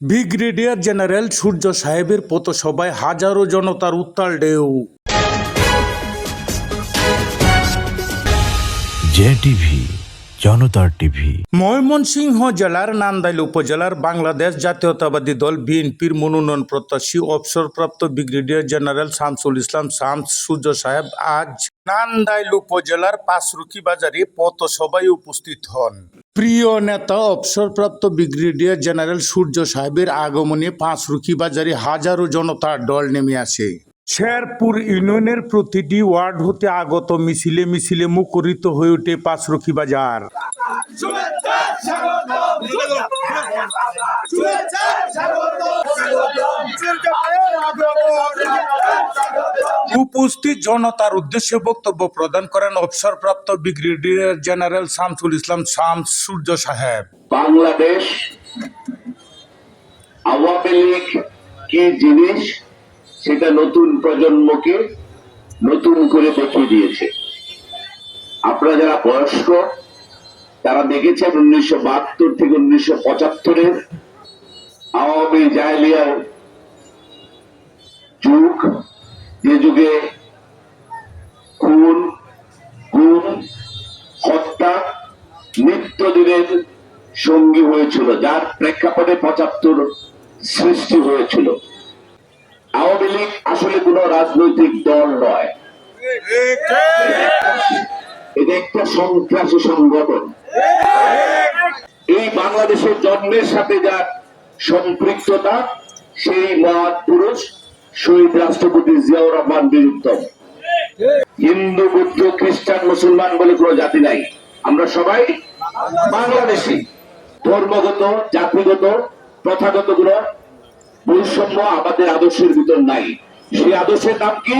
Brigadier general সূর্য সাহেবের পথসভায় হাজারো জনতার উত্তাল ঢেউ। জে টিভি জনতার টিভি। ময়মনসিংহ জেলার নান্দাইল উপজেলার বাংলাদেশ জাতীয়তাবাদী দল বিএনপির মনোনয়ন প্রত্যাশী অবসরপ্রাপ্ত ব্রিগেডিয়ার জেনারেল শামসুল ইসলাম শামস সূর্য সাহেব আজ নান্দাইল উপজেলার পাঁচরুকি বাজারে পথসভায় উপস্থিত হন। প্রিয় নেতা, অবসরপ্রাপ্ত ব্রিগেডিয়ার জেনারেল সূর্য সাহেবের আগমনে পাঁচরুকি বাজারে হাজারো জনতার দল নেমে আসে। শেরপুর ইউনিয়নের প্রতিটি ওয়ার্ড হতে আগত মিছিলে মিছিলে মুখরিত হয়ে ওঠে পাঁচরুকি বাজার। উপস্থিত জনতার উদ্দেশ্যে বক্তব্য প্রদান করেন অবসরপ্রাপ্ত ব্রিগেডিয়ার জেনারেল শামসুল ইসলাম শামস সূর্য সাহেব। বাংলাদেশ আওয়ামী লীগ কি জিনিস সেটা নতুন প্রজন্মকে নতুন করে দেখিয়ে দিয়েছে। আপনারা যারা বয়স্ক, তারা দেখেছেন উনিশশো বাহাত্তর থেকে উনিশশো পঁচাত্তরের আওয়ামী জাহেলিয়ার যুগ। যে যুগে খুন, গুম, হত্যা, নিত্যদিনের সঙ্গী হয়েছিল, যার প্রেক্ষাপটে পঁচাত্তর সৃষ্টি হয়েছিল। আওয়ামী লীগ আসলে কোন রাজনৈতিক দল নয়। এটা একটা সন্ত্রাসী সংগঠন। এই বাংলাদেশের জন্মের সাথে যার সম্পৃক্ততা, সেই মহান পুরুষ শহীদ রাষ্ট্রপতি জিয়াউর রহমান বীরুত্তম হিন্দু, বুদ্ধ, খ্রিস্টান, মুসলমান বলে কোনো জাতি নাই। আমরা সবাই বাংলাদেশি। ধর্মগত, জাতিগত প্রথাগতগুলো বৈষম্য আমাদের আদর্শের ভিতর নাই। সেই আদর্শের নাম কি?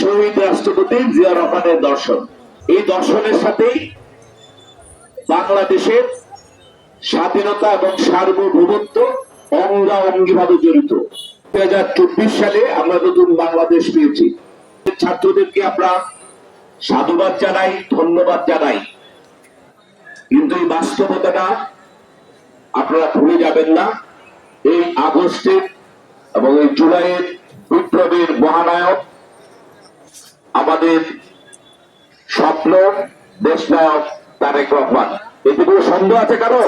শহীদ রাষ্ট্রপতি জিয়া রহমানের দর্শন। এই দর্শনের সাথেই বাংলাদেশের স্বাধীনতা এবং সার্বভৌমত্ব অঙ্গাঅঙ্গি ভাবে জড়িত। দুই হাজার চব্বিশ সালে আমরা নতুন বাংলাদেশ পেয়েছি। ছাত্রদেরকে আমরা সাধুবাদ জানাই, ধন্যবাদ জানাই। কিন্তু এই বাস্তবতাটা আপনারা ভুলে যাবেন না। এই আগস্টের এবং এই জুলাইয়ের বিপ্লবের মহানায়ক আমাদের স্বপ্ন, দেশনায়ক তারেক রহমান। এতে কোনো সন্দেহ আছে কারও?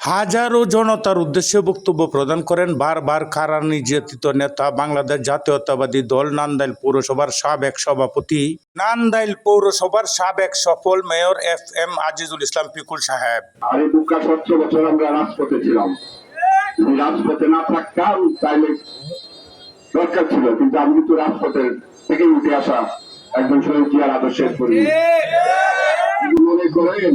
হাজারো জনতার উদ্দেশ্যে বক্তব্য প্রদান করেন বারবার কারা নির্যাতিত নেতা বাংলাদেশ জাতীয়তাবাদী দল নান্দাইল পৌরসভার সাবেক সভাপতি। নান্দাইল পৌরসভার সাবেক সফল mayor F M Azizul Islam Pikul সাহেব। আর দুঃখা সত্তর বছর আমরা রাজপথে ছিলাম। যদি রাজপথে না থাকতাম দরকার ছিল কিন্তু আমি কিন্তু রাজপথের থেকে উঠে আসা একজন শহীদ জিয়ার আদর্শের মনে করেন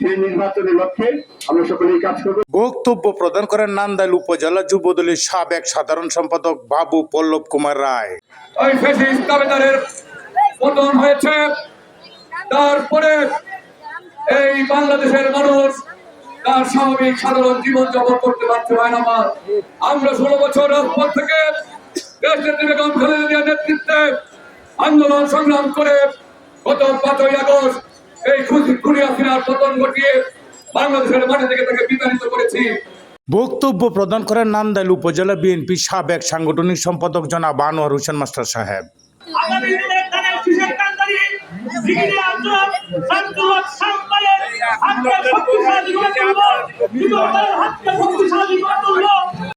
সেই নির্বাচনের লক্ষ্যে আমরা সকলেই কাজ করব। বক্তব্য প্রদান করেন নান্দাইল উপজেলা যুবদলের সাবেক সাধারণ সম্পাদক বাবু পল্লব কুমার রায়। ওই ফেসিস্ট দাবেদারের পতন হয়েছে। তারপরে এই বাংলাদেশের মানুষ তার স্বাভাবিক সাধারণ জীবন যাপন করতে পারছে না আমরা ষোলো বছর রাজপথ থেকে বেগম খালেদা নেতৃত্বে আন্দোলন সংগ্রাম করে গত পাঁচই আগস্ট এই খুনি হাসিনার পতন ঘটিয়ে বাংলাদেশের মাঠে থেকে তাকে বিতাড়িত করেছি। বক্তব্য প্রদান করেন নান্দাইল উপজেলা বিএনপি সাবেক সাংগঠনিক সম্পাদক জনাব আনোয়ার হোসেন মাস্টার সাহেব। আগামী